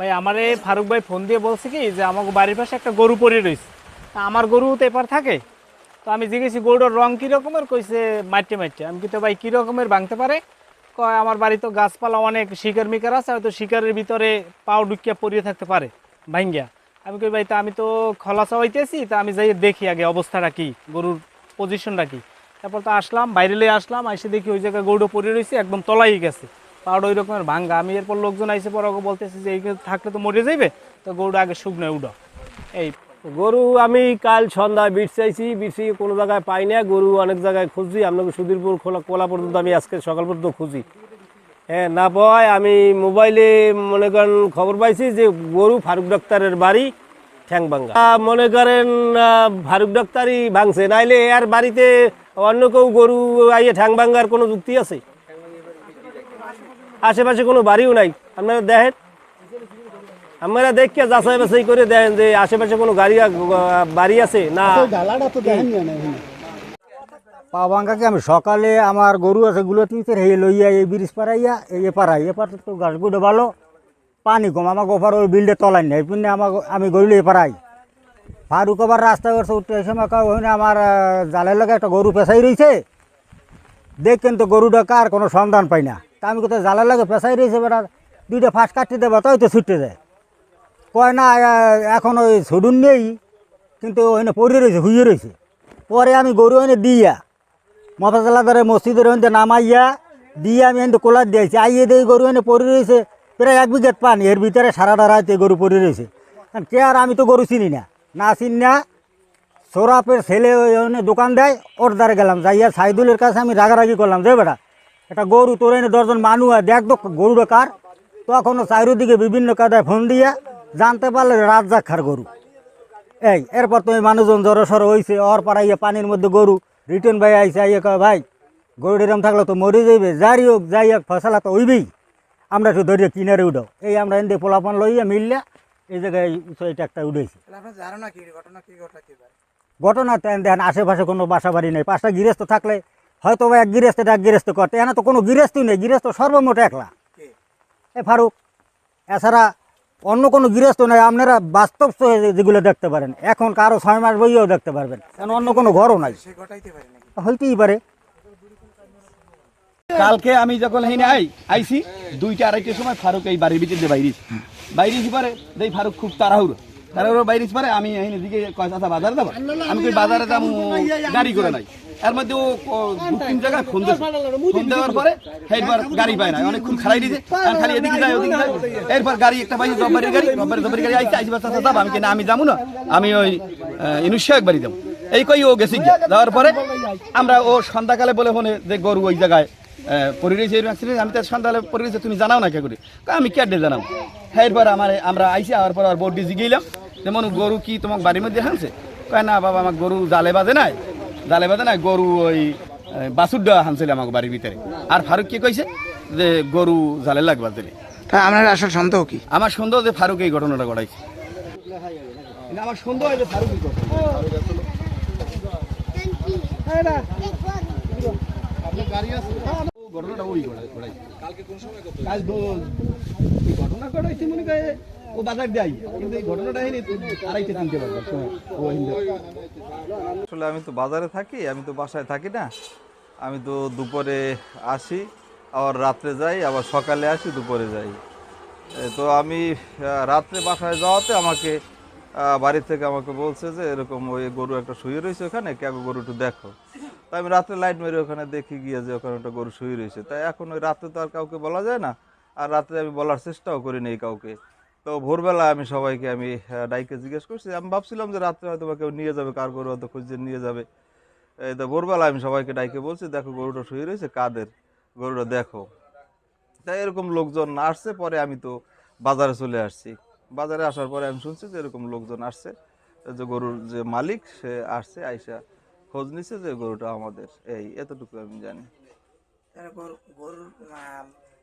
ভাই, আমারে ফারুক ভাই ফোন দিয়ে বলছে কি, যে আমাকে বাড়ির পাশে একটা গরু পড়ে রয়েছে তা আমার গরু তো এপার থাকে। তো আমি জিজ্ঞেসি, গরুটার রং কীরকমের কইছে, মাইটে মাইটে। আমি কিন্তু ভাই, কী রকমের ভাঙতে পারে? কয়, আমার বাড়ি তো গাছপালা অনেক শিকার মিকার আছে, হয়তো শিকারের ভিতরে পাও ডুকিয়া পড়িয়ে থাকতে পারে, ভাঙ্গিয়া। আমি কই, ভাই, তা আমি তো খোলা চাওয়াইতেছি, তা আমি যাই দেখি আগে অবস্থাটা কি, গরুর পজিশনটা কি। তারপর তো আসলাম, বাইরে আসলাম এসে দেখি ওই জায়গায় গরুটা পড়ে রয়েছে একদম তলাই গেছে। পাউডার ওই রকমের ভাঙ্গা। আমি এরপর লোকজন আইসে পর ওকে বলতেছি যে এই থাকলে তো মরে যাইবে? তো গরুটা আগে শুকনো উডো এই গরু আমি কাল সন্ধ্যায় বিট চাইছি। বিটছি কোনো জায়গায় পাই না। গরু অনেক জায়গায় খুঁজছি। আপনাকে সুধীরপুর খোলা কোলা পর্যন্ত আমি আজকে সকাল পর্যন্ত খুঁজি। হ্যাঁ না পাওয়ায় আমি মোবাইলে মনে করেন খবর পাইছি যে, গরু ফারুক ডাক্তারের বাড়ি ঠ্যাং ভাঙ্গা মনে করেন ফারুক ডাক্তারই ভাঙছে। নাইলে এর বাড়িতে অন্য কেউ গরু আইয়ে ঠ্যাং ভাঙ্গার কোনো যুক্তি আছে? আশেপাশে কোনো বাড়িও নাই। আপনারা দেখেন। আপনারা দেখে যাচাই বাছাই করে দেখেন যে আশেপাশে কোনো গাড়ি বাড়ি আছে না। পা ভাঙ্গাকে আমি সকালে আমার গরু আছে গুলো তুইতে হে লইয়া এই ব্রিজ পাড়াইয়া এই এ পাড়াই এপার তো গাছগুলো ভালো। পানি কম আমার গোফার ওই বিল্ডে তলাই নেই। পিনে আমার আমি গরুলে এ পাড়াই ফারুক আবার রাস্তা করছে উঠতে ওখানে আমার জালের লাগে একটা গরু পেশাই রয়েছে দেখেন তো গরুটা কার কোনো সন্ধান পাই না। তা আমি কোথায় জালের লাগে পেশাই রয়েছে বেটা, দুইটা ফাঁস কাটতে দেবে, তাই তো ছুটতে যায় কয় না এখন ওই ছুডুন নেই, কিন্তু ওখানে পড়ে রয়েছে হুইয়ে রয়েছে। পরে আমি গরু এনে দিয়া মফাজলা ধরে মসজিদের ওখানে নামাইয়া দিয়ে আমি এনে কোলার দিয়েছি আইয়ে দিয়ে গরু এনে পড়ে রয়েছে, প্রায় এক বিঘেত পানি, এর ভিতরে সারাটা রাতে গরু পড়ে রয়েছে। কে আর আমি তো গরু চিনি না না চিনি না সোরাপের ছেলে ওই দোকান দেয়, ওর দ্বারা গেলাম, যাইয়া সাইদুলের কাছে আমি রাগারাগি করলাম, যে বেটা একটা গরু তোর এনে দশজন মানুষ দেখ তো গরুটা কার তখন চারিদিকে বিভিন্ন কাদায় ফোন দিয়া জানতে পারলে রাজ্জাক খার গরু। এই এরপর তুমি মানুষজন জড়সড় হয়েছে ওর পাড়াইয়া পানির মধ্যে গরু রিটার্ন ভাই আইসে আইয়া কয় ভাই গরু এরম থাকলে তো মরে যাইবে যারই হোক যাই হোক ফসলা তো হইবেই। আমরা একটু ধরিয়ে কিনারে উঠাও। এই আমরা এনে পোলাপান লইয়া মিললে এই জায়গায় এটা একটা উঠেছি। ঘটাতে পারে ঘটনা তেন দেখেন আশেপাশে কোনো বাসা বাড়ি নেই। পাঁচটা গৃহস্থ থাকলে হয়তো এক গৃহস্থ এক গৃহস্থ করতে। এখানে তো কোনো গৃহস্থই নেই গৃহস্থ সর্বমোট একলা। কে? এ ফারুক এছাড়া অন্য কোনো গৃহস্থ নেই আপনারা বাস্তব সহ যেগুলো দেখতে পারেন। এখন কারও ছয় মাস বইয়েও দেখতে পারবেন কারণ অন্য কোনো ঘরও নাই। সে ঘটাইতে পারে নাকি? হইতেই পারে। কালকে আমি যখন হেনে আই আইছি দুইটা আড়াইটার সময় ফারুক এই বাড়ির ভিতরে দিয়ে বাইরিস বাইরিস পারে দেই ফারুক খুব তাড়াহুড়ো। পারে, আমি হেনে দিকে কয় চাচা বাজারে যাব? আমি বাজারে যাব, গাড়ি করে নাই। এর মধ্যে ও দু তিন জায়গায় ফোন ফোন দেওয়ার পরে এইবার গাড়ি পায় না অনেকক্ষণ খালাই দিয়েছে। খালি এদিকে যায় ওদিকে এরপর গাড়ি একটা পাইছে জব্বারের গাড়ি। জব্বারের জব্বারের গাড়ি আইসে আইসি চাচা, যাব? আমি কিনা আমি যাব না। আমি ওই ইনুশিয়া একবারই যাব। এই কই ও গেছি যাওয়ার পরে আমরা ও সন্ধ্যাকালে বলে ফোনে যে গরু ওই জায়গায় পরিবেশ এরকম অ্যাক্সিডেন্ট আমি তো সন্ধ্যাকালে পরিবেশ তুমি জানাও না কে করে? কয় আমি কে জানাও হ্যাঁ এরপর আমার আমরা আইসি আওয়ার পর আর বোর্ড ডিজি গেলাম যেমন গরু কি তোমার বাড়ির মধ্যে হানছে কয় না বাবা আমার গরু জালে বাজে নাই। জালে বাজে নাই গরু ওই বাসুর দেওয়া হানছিল আমাকে বাড়ির ভিতরে। আর ফারুক কি কইছে? যে গরু জালে লাগবা দিলে আপনার আসল সন্দেহ কি? আমার সন্দেহ যে ফারুক এই ঘটনাটা ঘটাইছে। আমার সন্দেহ হয় যে ফারুক এই ঘটনাটা ওই ঘটাই- ঘটাইছে। কাল দো- এই ঘটনা ঘটাইছে মনে করে ও বাজার দেয়। কিন্তু এই ঘটনাটা হয়নি আড়াইটে তিনটে বাজার আসলে আমি তো বাজারে থাকি আমি তো বাসায় থাকি না। আমি তো দুপুরে আসি আবার রাত্রে যাই আবার সকালে আসি দুপুরে যাই। তো আমি রাত্রে বাসায় যাওয়াতে আমাকে আহ, বাড়ি থেকে আমাকে বলছে যে এরকম ওই গরু একটা শুয়ে রয়েছে ওখানে কে গরু একটু দেখো? তাই আমি রাত্রে লাইট মেরে ওখানে দেখি গিয়ে যে ওখানে একটা গরু শুয়ে রয়েছে। তাই এখন ওই রাত্রে তো আর কাউকে বলা যায় না। আর রাত্রে আমি বলার চেষ্টাও করি নেই কাউকে। তো ভোরবেলা আমি সবাইকে আমি ডাইকে জিজ্ঞেস করছি, আমি ভাবছিলাম যে রাত্রে হয়তো বা কেউ নিয়ে যাবে, কার গরু হয়তো খুঁজে নিয়ে যাবে। এই তো ভোরবেলা আমি সবাইকে ডাইকে বলছি, দেখো গরুটা শুয়ে রয়েছে, কাদের? গরুটা দেখো। তাই এরকম লোকজন আসছে, পরে আমি তো বাজারে চলে আসছি। বাজারে আসার পরে আমি শুনছি যে এরকম লোকজন আসছে, যে গরুর যে মালিক, সে আসছে, আইসা খোঁজ নিছে যে গরুটা আমাদের। এই এতটুকু আমি জানি। গরুর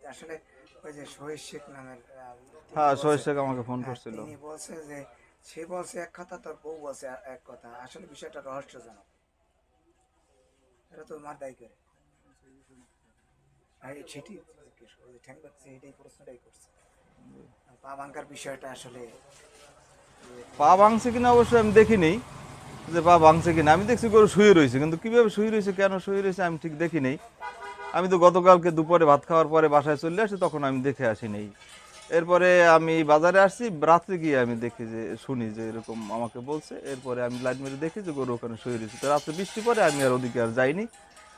আসলে ওই যে শহীদ শেখ নামের হ্যাঁ বলছে- শেখ আমাকে ফোন হ্যাঁ, করছিল। তিনি বলছে যে সে বলছে এক কথা তোর বউ বলছে এক কথা। আসলে বিষয়টা রহস্যজনক। এটা তো মার দায়ী করে। সেটি করছে, ঠ্যাং বাজছে, এটাই প্রশ্নটাই করছে। পা ভাঙ্গার বিষয়টা আসলে পা ভাঙছে কিনা অবশ্যই আমি দেখিনি। যে পা ভাঙছে কিনা আমি দেখছি গরু শুয়ে রয়েছে কিন্তু কীভাবে শুয়ে রয়েছে কেন শুয়ে রয়েছে আমি ঠিক দেখি নেই। আমি তো গতকালকে দুপুরে ভাত খাওয়ার পরে বাসায় চলে আসি তখন আমি দেখে আসি নেই। এরপরে আমি বাজারে আসছি রাত্রে গিয়ে আমি দেখি যে শুনি যে এরকম আমাকে বলছে এরপরে আমি লাইট মেরে দেখি যে গরু ওখানে শুয়ে রয়েছে। তো রাত্রে বৃষ্টি পরে আমি আর ওদিকে আর যাইনি।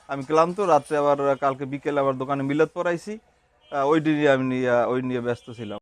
আমি ক্লান্ত রাত্রে আবার কালকে বিকেলে আবার দোকানে মিলাদ পরাইছি আহ, ওই দিনই আমি ওই নিয়ে ব্যস্ত ছিলাম।